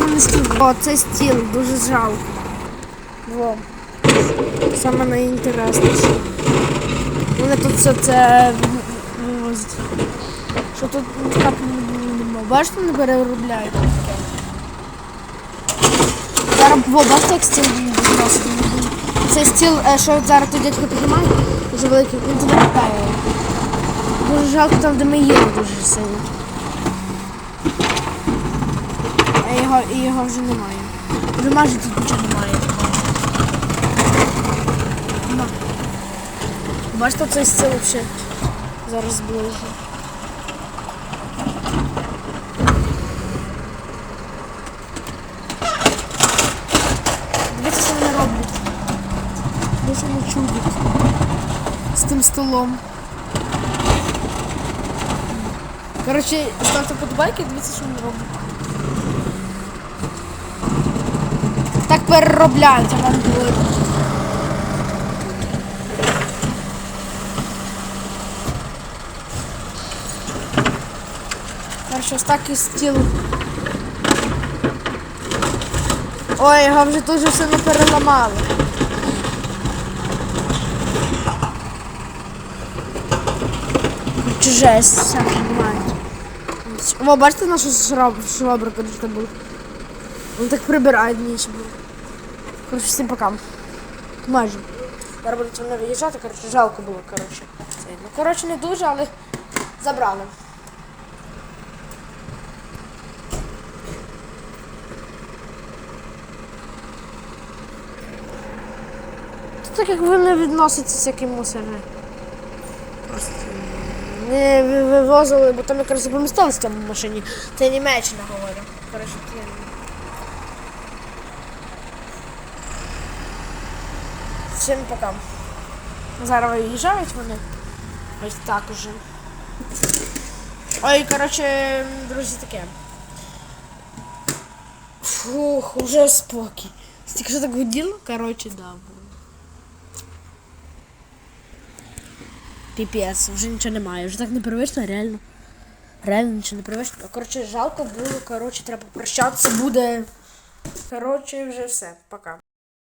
на стіл. О, це стіл, дуже жалко. Во. Саме найінтересніше. Вони тут все це. Що тут така бачите, не переробляють таке. Зараз, во, бачите, як стіл відносить. Цей стіл, е, що зараз тут дядько піднімає, дуже великий, він звертає. Дуже жалко там, де ми їли дуже сильно. А його, його вже немає. Вже майже тут нічого немає. Бачите, цей стіл взагалі зараз ближче. Дивіться, що вони роблять. Дивіться, вони чудять. З тим столом. Коротше, ставте подобайки, дивіться, що вони роблять. Так переробляють, а вам говорю. Коротше, ось так і стіл. Ой, його вже дуже сильно переламали. Коротше, жесть, все понимають. О, бачите нашу шраб, швабру, коротше, була? Він так прибирає ніч було. Коротше, всім пока. Майже. Зараз будуть вони виїжджати, коротше, жалко було, коротше. Ну, коротше, не дуже, але забрали. Так як вони відносяться всякі мусори. Просто не вивозили, бо там якраз і помістилися в машині. Це Німеччина говорю. Коротше, Всім пока. Зараз виїжджають вони. Ось так уже. Ой, коротше, друзі, таке. Фух, уже спокій. Стільки що так гуділо, коротше, да. Піпець, вже нічого немає, вже так не привично, реально. Реально нічого не привично. Коротше, жалко було, коротше, треба попрощатися, буде. Коротше, вже все. Пока.